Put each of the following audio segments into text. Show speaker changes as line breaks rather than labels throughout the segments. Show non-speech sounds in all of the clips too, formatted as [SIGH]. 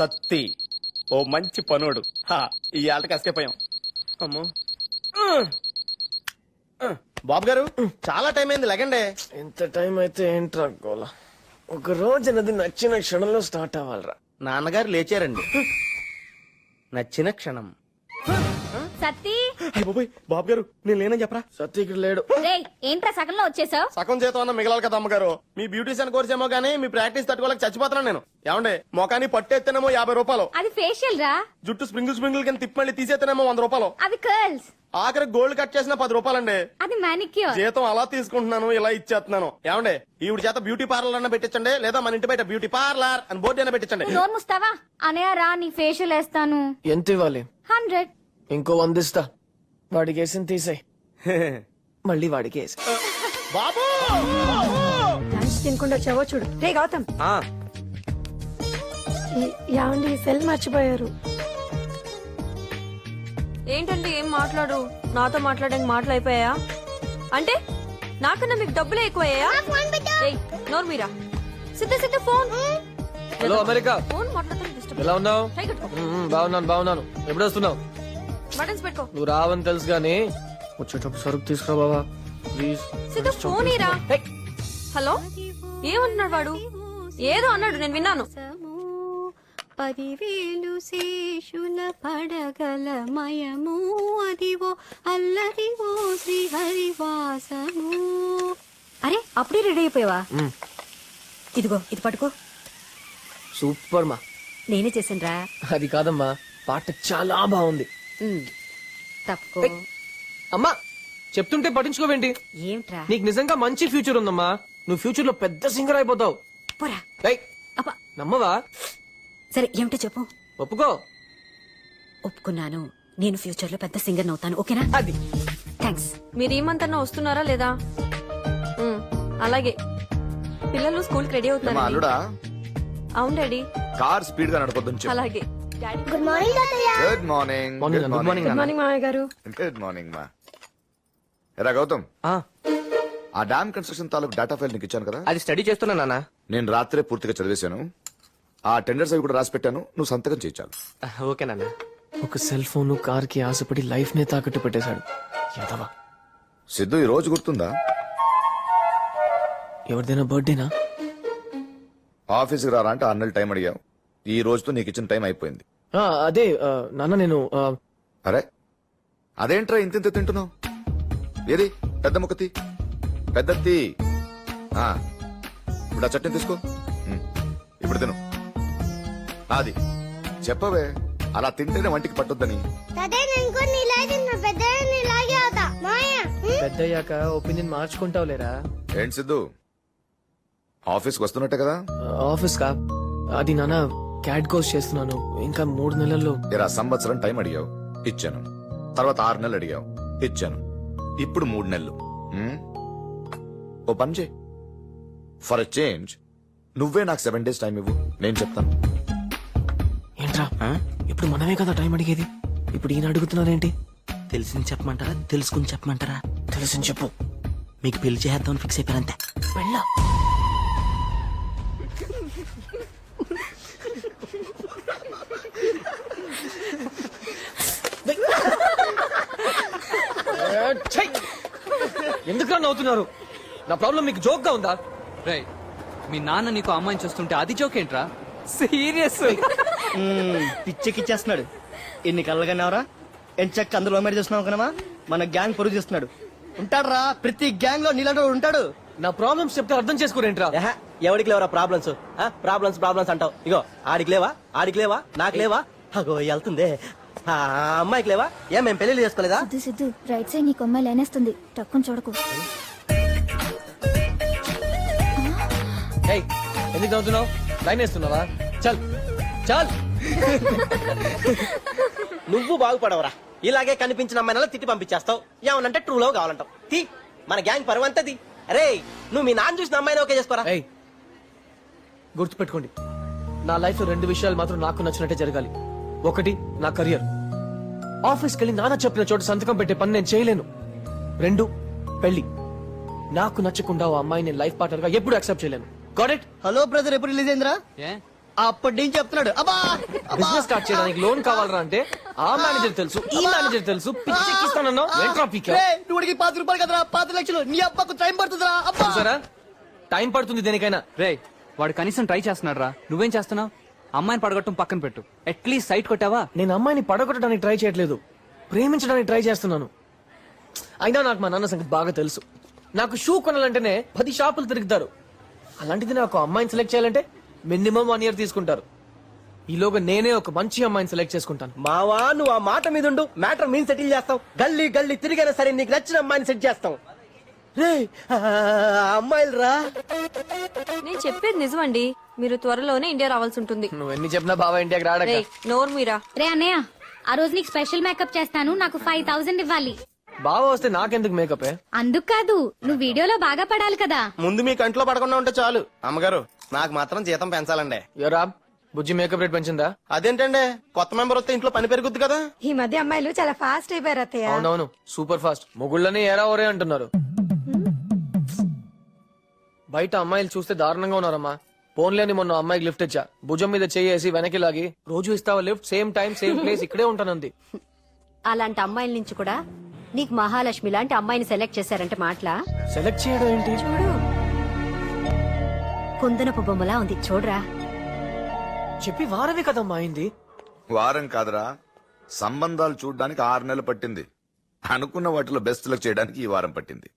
సత్తి. ఓ మంచి పనోడు. హా, ఈ ఆటకి అసకపోయాం అమ్మో. బాబు గారు చాలా టైం అయింది లెగండే.
ఎంత టైం అయితే ఏంట్రా గోల? ఒక రోజు అనేది నచ్చిన క్షణంలో స్టార్ట్ అవ్వాలరా.
నాన్నగారు లేచారండి. నచ్చిన క్షణం.
సత్తి!
అయ్య బాబోయ్ బాబు గారు నేను లేనని చెప్పరా?
సత్య ఇక్కడ లేడు.
రేయ్ ఏంట్రా సగంలో వచ్చేసావు?
సగం చేతం అన్న మిగలాలి కదా అమ్మగారు. మీ బ్యూటీషియన్ కోర్స్ ఏమో కానీ మీ ప్రాక్టీస్ తట్టుకోలేక చచ్చిపోతున్నాను నేను. ఏమండే మొఖాన్ని పట్టేస్తేనేమో యాభై రూపాయలు.
అది ఫేషియల్ రా.
జుట్టు స్ప్రింగిల్ స్ప్రింగిల్ కింద తిప్పి మళ్ళీ తీసేస్తేనేమో వంద రూపాయలు.
అది కర్ల్స్
ఆఖరి గోల్డ్ కట్ చేసిన పది రూపాయలండి.
అది మానిక్యూర్
జీతం అలా తీసుకుంటున్నాను ఇలా ఇచ్చేస్తున్నాను. ఏమండే ఈవిడ చేత బ్యూటీ పార్లర్ అన్న పెట్టించండి లేదా మన ఇంటి బయట బ్యూటీ పార్లర్ అని బోర్డు అయినా పెట్టించండి.
నోరు ముస్తావా? అనయా రా నీ ఫేషియల్ వేస్తాను.
ఎంత ఇవ్వాలి?
హండ్రెడ్
ఇంకో వంద ఇస్తా. వాడికి వేసిన తీసేయ్. [LAUGHS] మళ్ళీ వాడికి వేసి
బాబు!
లంచ్ తినకుండా వచ్చావో చూడు. రే గౌతమ్.
ఆ,
ఈ- యావండి సెల్ మర్చిపోయారు.
ఏంటంటే ఏం మాట్లాడు? నాతో మాట్లాడడానికి మాటలు అయిపోయా అంటే నాకన్నా మీకు డబ్బులే ఎక్కువయ్యా ఏయ్ నోరు మీరా. సిద్ధ సిద్ధ phone.
Hello America.
Phone disturb
ఎలా ఉన్నావు? బాగున్నాను బాగున్నాను. ఎప్పుడు వస్తున్నావు?
బటన్స్ పెట్టుకో.
నువ్వు రావని తెలుసు గానీ వచ్చేటప్పుడు సరుకు తీసుకురా బాబా ప్లీజ్
సిద్ధ ఫోన్ ఇరా హలో? ఏమంటున్నాడు వాడు? ఏదో అన్నాడు నేను విన్నాను.
పదివేలు శేషుల పడగల మయము అదివో అల్లరివో శ్రీహరివాసము.
అరే అప్పుడే రెడీ అయిపోయావా? ఇదిగో ఇది పట్టుకో.
సూపర్ మా.
నేనే చేసిండ్రా
అది కాదమ్మా పాట చాలా బాగుంది.
తప్పుకో.
అమ్మా చెప్తుంటే పట్టించుకోవేంటి?
ఏమిట్రా?
నీకు నిజంగా మంచి ఫ్యూచర్ ఉందమ్మా. నువ్వు ఫ్యూచర్లో పెద్ద సింగర్ అయిపోతావు.
పోరా.
ఏయ్,
అబ్బా.
నమ్మవా?
సరే ఏమిటో చెప్పు.
ఒప్పుకో.
ఒప్పుకున్నాను. నేను ఫ్యూచర్లో పెద్ద సింగర్ అవుతాను ఓకేనా?
అది.
థ్యాంక్స్
మీరు ఈ మంత్ అన్నా వస్తున్నారా లేదా? ఉమ్, అలాగే. పిల్లలు స్కూల్కి రెడీ
మా
అవుతున్నారు
అల్లుడా?
అవును డాడీ.
కార్ స్పీడ్గా నడపొద్దని చెప్పు.
అలాగే.
Good morning
morning good morning
good morning మామయ్య గారు
గుడ్ మార్నింగ్ మా ఎరా గౌతమ్? ఆ. డామ్ కన్స్ట్రక్షన్ తాలూకు డేటా ఫైల్ నీకు ఇచ్చాను కదా?
అది స్టడీ చేస్తున్నా నాన్న.
నేను రాత్రే పూర్తిగా చదివేశాను. ఆ టెండర్స్ అవి కూడా రాసి పెట్టాను. నువ్వు సంతకం చేయించాలి
ఓకే నాన్న.
ఒక సెల్ ఫోన్ కార్కి ఆశపడి లైఫ్ నే తాకట్టు పెట్టేశాడు. యాదవా.
సిద్ధు ఈ రోజు గుర్తుందా?
ఎవరిదైనా బర్త్డేనా?
ఆఫీస్కి రారా అంటే ఆరు నెలలు టైం అడిగావు. ఈ రోజుతో నీకు ఇచ్చిన టైం అయిపోయింది.
ఆ, అదే ఆ, నాన్న నేను ఆ,
అరే అదేంట్రా ఇంత ఇంత తింటున్నావు? ఏది? పెద్ద ముక్కతి పెద్ద ఆ, ఇప్పుడు ఆ చట్నీ తీసుకో. ఉమ్, ఇప్పుడు తిను. అది చెప్పవే అలా తింటేనే వంటికి పట్టొద్దని.
అదే నేను కూడా నీలాగే పెద్ద నీలాగే అవుతా. మాయ
పెద్దయ్యాక ఒపీనియన్ మార్చుకుంటావు లేరా?
ఏంటి సిద్ధు? ఆఫీస్కి వస్తున్నట్టే కదా?
ఆఫీస్ కా అది నాన్న క్యాట్ కోర్స్ చేస్తున్నాను. ఇంకా మూడు నెలల్లో.
ఇరా సంవత్సరం టైం అడిగావు. ఇచ్చాను. తర్వాత ఆరు నెలలు అడిగావు. ఇచ్చాను. ఇప్పుడు మూడు నెలలు. ఉమ్? ఓ పని చేయి. ఫర్ ఎ చేంజ్ నువ్వే నాకు సెవెన్ డేస్ టైం ఇవ్వు. నేను చెప్తాను.
ఏంట్రా? ఇప్పుడు మనమే కదా టైం అడిగేది. ఇప్పుడు ఈయన అడుగుతున్నారేంటి?
తెలిసింది చెప్పమంటారా? తెలుసుకుని చెప్పమంటారా?
తెలిసింది చెప్పు.
మీకు పెళ్ళి చేద్దామని ఫిక్స్ అయిపోయారంతే.
వెళ్ళా. ఎందుకు నవ్వుతున్నారు నా ప్రాబ్లం మీకు జోక్గా ఉందా?
రేయ్ మీ నాన్న నీకు అమ్మాయిని చూస్తుంటే అది జోకేంట్రా
సీరియస్.
పిచ్చెక్కిచ్చేస్తున్నాడు ఎన్ని కళ్ళగన్నావరా ఎంచక్క అందులో మరి చేస్తున్నావు కనమా మన గ్యాంగ్ పొరుగు చేస్తున్నాడు. ఉంటాడురా ప్రతి గ్యాంగ్లో నీళ్ళంటూ ఉంటాడు.
నా ప్రాబ్లమ్స్ చెప్తే అర్థం చేసుకోరేంట్రా?
ఏహ, ఎవడికి లేవరా ప్రాబ్లమ్స్ ప్రాబ్లమ్స్ ప్రాబ్లమ్స్ అంటావు. ఇగో ఆడికి లేవా? ఆడికి లేవా? నాకు లేవా? అగో వెళ్తుందే. ఆ అమ్మాయికి లేవా? ఏం మేము పెళ్ళి చేసుకోలేదా?
సిద్ధు సిద్ధు రైట్ సైడ్ నీ కొమ్మ లేనేస్తుంది. తక్కువ చూడకు.
ఏయ్ ఎందుకు నవ్వుతున్నావు లైన్ వేస్తున్నావా? చల్ చల్.
నువ్వు బాగుపడవరా. ఇలాగే కనిపించిన అమ్మాయినలా తిట్టి పంపించేస్తావు. ఏమనంటే ట్రూ లవ్ కావాలంటావు. తీ మన గ్యాంగ్ పరువంతది అరే నువ్వు మీ నాన్న చూసిన అమ్మాయిని ఓకే చేసుకోరా?
ఏయ్ గుర్తుపెట్టుకోండి. నా లైఫ్లో రెండు విషయాలు మాత్రం నాకు నచ్చినట్టే జరగాలి. ఒకటి నా కెరియర్ ఆఫీస్కి వెళ్ళి నాన్న చెప్పిన చోట సంతకం పెట్టే పని నేను చేయలేను. రెండు పెళ్ళి నాకు నచ్చకుండా ఓ అమ్మాయి నేను లైఫ్ పార్ట్నర్గా ఎప్పుడు యాక్సెప్ట్ చేయలేను. గాట్ ఇట్
హలో బ్రదర్ ఎప్పుడు రిలీజ్ అయిందిరా?
ఏ?
అప్పటి నుంచి చెప్తున్నాడు. అబ్బా!
బిజినెస్ స్టార్ట్ చేయడానికి లోన్ కావాలరా అంటే ఆ మేనేజర్ తెలుసు ఈ మేనేజర్ తెలుసు పిచ్చెక్కిస్తానన్నా పీకా?
నువ్వుడికి పాతి రూపాయలు కదరా? పాతి లక్షలు. నీ అబ్బకు టైం పడుతుందిరా. అబ్బా!
చూసారా? టైం పడుతుంది దేనికైనా.
రే వాడు కనీసం ట్రై చేస్తున్నాడు రా నువ్వేం చేస్తున్నావు? అమ్మాయిని పడగొట్టం పక్కన పెట్టు. అట్లీస్ట్ సైట్ కొట్టావా?
నేను అమ్మాయిని పడగొట్టడానికి ట్రై చేయట్లేదు. ప్రేమించడానికి ట్రై చేస్తున్నాను. అయినా నాకు మా నాన్న సంగతి బాగా తెలుసు. నాకు షూ కొనాలంటేనే పది షాపులు తిరుగుతారు. అలాంటిది నాకు అమ్మాయిని సెలెక్ట్ చేయాలంటే మినిమం వన్ ఇయర్ తీసుకుంటారు. ఈలోగా నేనే ఒక మంచి అమ్మాయిని సెలెక్ట్ చేసుకుంటాను.
మావా నువ్వు ఆ మాట మీద ఉండు. మ్యాటర్ మేము సెటిల్ చేస్తాం. గల్లీ గల్లీ తిరిగైనా సరే నీకు నచ్చిన అమ్మాయిని సెట్ చేస్తాం. రే అమ్మాయిలు రా
నేను చెప్పేది నిజమండి. మీరు త్వరలోనే ఇండియా రావాల్సి ఉంటుంది.
నువ్వు ఎన్ని చెప్పినా బాబా ఇండియాకి రాడక
రేయ్ నోరు మీరా.
రే అన్నయ్య ఆ రోజు నీకు స్పెషల్ మేకప్ చేస్తాను నాకు ఫైవ్ థౌసండ్ ఇవ్వాలి.
బావ వస్తే నాకెందుకు మేకప్?
అందుకు కాదు నువ్వు వీడియోలో బాగా పడాలి కదా.
ముందు మీ కంట్లో పడకుండా ఉంటే చాలు. అమ్మగారు నాకు మాత్రం జీతం పెంచాలండి.
ఎవరా బుజ్జి మేకప్ రేట్ పెంచిందా?
అదేంటండి? కొత్త మెంబర్ వస్తే ఇంట్లో పని పెరుగుద్ది కదా?
ఈ మధ్య అమ్మాయిలు చాలా ఫాస్ట్ అయిపోయారు అత్తయ్య.
అవునవును సూపర్ ఫాస్ట్ మొగుళ్ళని ఏరా ఓరే అంటున్నారు. బయట అమ్మాయిలు చూస్తే దారుణంగా ఉన్నారమ్మా. ఫోన్లేని మొన్న అమ్మాయికి లిఫ్ట్ ఇచ్చా. భుజం మీద చేసి వెనక్కి లాగి రోజు ఇస్తావా lift same time same place ఇక్కడే ఉంటానంది.
అలాంటి అమ్మాయిల నుంచి కూడా నీకు మహాలక్ష్మి లాంటి అమ్మాయిని సెలెక్ట్ చేశారంటే మాటలా?
సెలెక్ట్ చేయడం ఏంటి?
చూడు. కుందనపు బొమ్మలా ఉంది చూడరా.
చెప్పి వారమే కదమ్మా అయింది.
వారం కాదురా. సంబంధాలు చూడడానికి ఆరు నెలలు పట్టింది. అనుకున్న వాటిలో బెస్ట్ సెలెక్ట్ చేయడానికి ఈ వారం పట్టింది.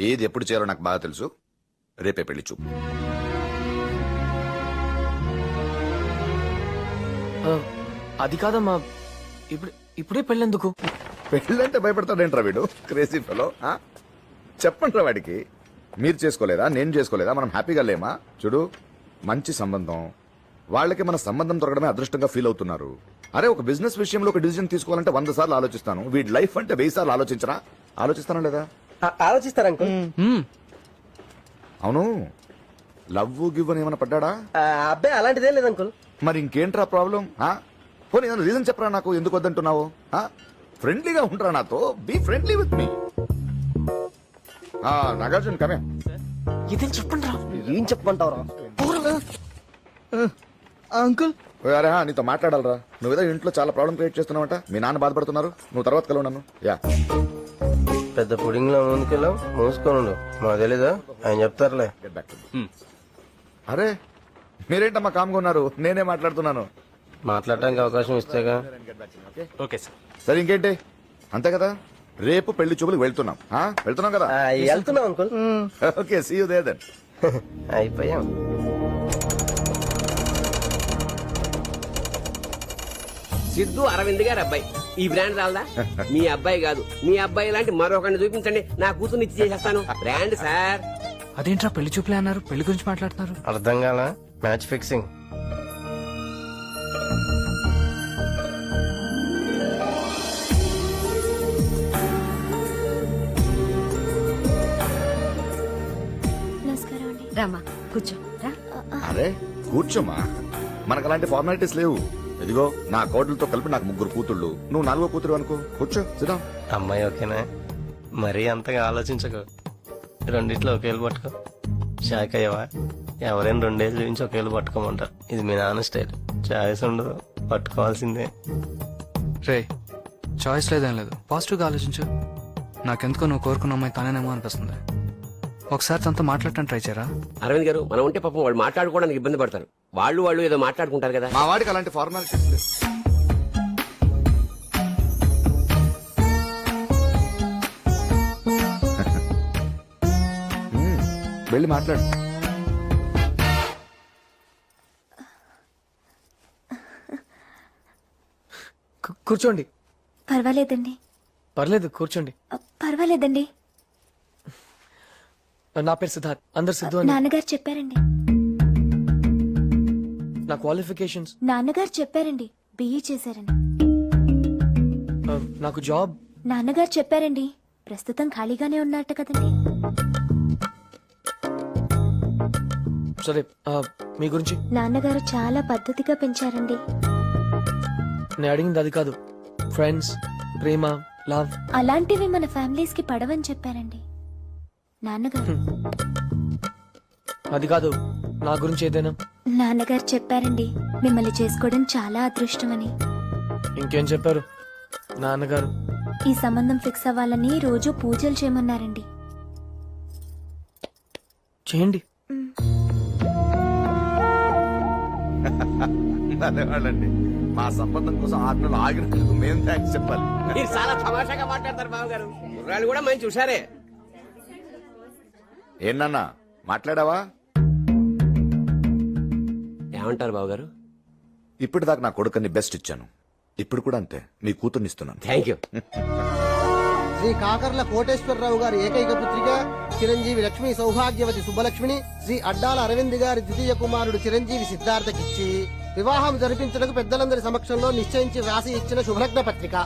ఏది ఎప్పుడు చేయాలో నాకు బాగా తెలుసు. రేపే పెళ్ళి చూపు.
అది కాదమ్మా. ఇప్పుడు ఇప్పుడే పెళ్ళెందుకు?
పెళ్ళంటే భయపడతాడేంట్రా వీడు? క్రేజీ ఫెలో చెప్పండి రా వాడికి. మీరు చేసుకోలేదా? నేను చేసుకోలేదా? మనం హ్యాపీగా లేమా? చూడు మంచి సంబంధం. వాళ్ళకి మన సంబంధం దొరకడమే అదృష్టంగా ఫీల్ అవుతున్నారు. అరే ఒక బిజినెస్ విషయంలో ఒక డిసిజన్ తీసుకోవాలంటే వంద సార్లు ఆలోచిస్తాను. వీడి లైఫ్ అంటే వెయ్యి సార్లు ఆలోచించరా? ఆలోచిస్తానా లేదా?
ఆ- ఆలోచిస్తారు అంకుల్.
అవును. లవ్ గివ్ అని ఏమైనా పడ్డాడా?
అబ్బాయి అలాంటిదేం లేదు అంకుల్.
మరి ఇంకేంట్రా ప్రాబ్లం పోనీ ఏదైనా రీజన్ చెప్పరా నాకు? ఎందుకు వద్దంటున్నావు? ఫ్రెండ్లీగా ఉంటారా నాతో. Be friendly with me Nagarjuna కమే
ఇదేం చెప్పండి రా
ఏం చెప్పమంటావురా? అంకుల్.
అరే నీతో మాట్లాడాలరా. నువ్వేదో ఇంట్లో చాలా ప్రాబ్లం క్రియేట్ చేస్తున్నావంట. మీ నాన్న బాధపడుతున్నారు. నువ్వు తర్వాత కలవు నన్ను. యా.
పెద్ద పుడింగ్లో ముందుకెళ్ళాం మూసుకోనుండు మాకు తెలీదా? ఆయన చెప్తారులే.
అరే మీరేంటమ్మా కామ్గా ఉన్నారు? నేనే మాట్లాడుతున్నాను.
మాట్లాడడానికి అవకాశం ఇస్తేగా.
Okay sir.
సరే ఇంకేంటి? అంతే కదా? రేపు పెళ్ళి చూపులకు వెళ్తున్నాం. ఆ? వెళ్తున్నాం కదా?
వెళ్తున్నాం uncle. [LAUGHS]
Okay see you there then
అయిపోయాం.
సిద్ధు అరవింద్ గారు అబ్బాయి. ఈ బ్రాండ్ రాలదా? [LAUGHS] మీ అబ్బాయి కాదు. మీ అబ్బాయి లాంటి మరొకరిని చూపించండి. నా కూతుర్ని ఇచ్చి చేసేస్తాను. [LAUGHS] Brand sir.
అదేంట్రా పెళ్ళి చూపులే అన్నారు? పెళ్ళి గురించి మాట్లాడుతున్నారు?
అర్థం కాల? మ్యాచ్ ఫిక్సింగ్
నమస్కారం అండి.
రామా కూర్చో. రా.
అరే కూర్చోమా? మనకు అలాంటి ఫార్మాలిటీస్ లేవు. ఇదిగో నా కోడలతో కలిపి నాకు ముగ్గురు కూతుళ్ళు. నువ్వు నాలుగో కూతురు అనుకో. కూర్చో సిద్ధం.
అమ్మాయి ఓకేనా? మరీ అంతగా ఆలోచించకు. రెండిట్లో ఒకేళ్ళు పట్టుకో. షాక్ అయ్యవా? ఎవరైనా రెండేళ్ళు చూపించి ఒకేళ్ళు పట్టుకోమంటారు. ఇది మీ నాన్న స్టైల్. చాయిస్ ఉండదు. పట్టుకోవాల్సిందే.
రే చాయిస్ లేదేం లేదు. పాజిటివ్గా ఆలోచించు. నాకెందుకో నువ్వు కోరుకున్న అమ్మాయి తానేనేమో అనిపిస్తుంది. ఒకసారి తనతో మాట్లాడటానికి ట్రై చేయరా?
అరవింద్ గారు మనం ఉంటే పాపం వాళ్ళు మాట్లాడుకోవడానికి ఇబ్బంది పడతారు. వాళ్ళు వాళ్ళు ఏదో మాట్లాడుకుంటారు కదా.
మా వాడికి అలాంటి ఫార్మాలిటీస్ మ్మ్. [LAUGHS] వెళ్ళి మాట్లాడు.
కూర్చోండి.
పర్వాలేదండి.
పర్లేదు కూర్చోండి.
పర్వాలేదండి.
నా పేరు సిద్ధార్థ్. అందరు సిద్ధు అని
నాన్నగారు చెప్పారండి.
నా క్వాలిఫికేషన్స్?
నాన్నగారు చెప్పారండి. బిఈ చేశారని.
నాకు జాబ్
నాన్నగారు చెప్పారండి. ప్రస్తుతం ఖాళీగానే ఉన్నట్టు కదండి.
సరే మీ గురించి?
నాన్నగారు చాలా పద్ధతిగా పెంచారండి.
నేను అడిగింది అది కాదు. ఫ్రెండ్స్ ప్రేమ లవ్
అలాంటివి మన ఫ్యామిలీస్కి పడవని చెప్పారండి. నాన్నగారు.
అది కాదు నా గురించి ఏదైనా?
నాన్నగారు చెప్పారండి మిమ్మల్ని చేసుకోవడం చాలా అదృష్టమని.
ఇంకేం చెప్పారు? నాన్నగారు.
ఈ సంబంధం ఫిక్స్ అవ్వాలని రోజు పూజలు చేయమన్నారండి.
చేయండి. [LAUGHS]
అదేవాళ్ళండి మా సంబంధం కోసం ఆరు నెలలు ఆగినందుకు మేము థ్యాంక్స్ చెప్పాలి.
మీరు చాలా తమాషాగా మాట్లాడతారు బావగారు. కుర్రాళ్ళు కూడా మంచి చూసారే
ఏంటన్నా మాట్లాడావా?
ఏమంటారు బావగారు?
ఇప్పటిదాకా నా కొడుకుని బెస్ట్ ఇచ్చాను. ఇప్పుడు కూడా అంతే మీ కూతుర్ని ఇస్తున్నాను.
థ్యాంక్ యూ
శ్రీ కాకర్ల కోటేశ్వరరావు గారి ఏకైక పుత్రిక చిరంజీవి లక్ష్మి సౌభాగ్యవతి సుబ్బలక్ష్మిని శ్రీ అడ్డాల అరవింద్ గారి ద్వితీయ కుమారుడు చిరంజీవి సిద్ధార్థకిచ్చి వివాహం జరిపించడానికి పెద్దలందరి సమక్షంలో నిశ్చయించి వ్రాసి ఇచ్చిన శుభలగ్న పత్రిక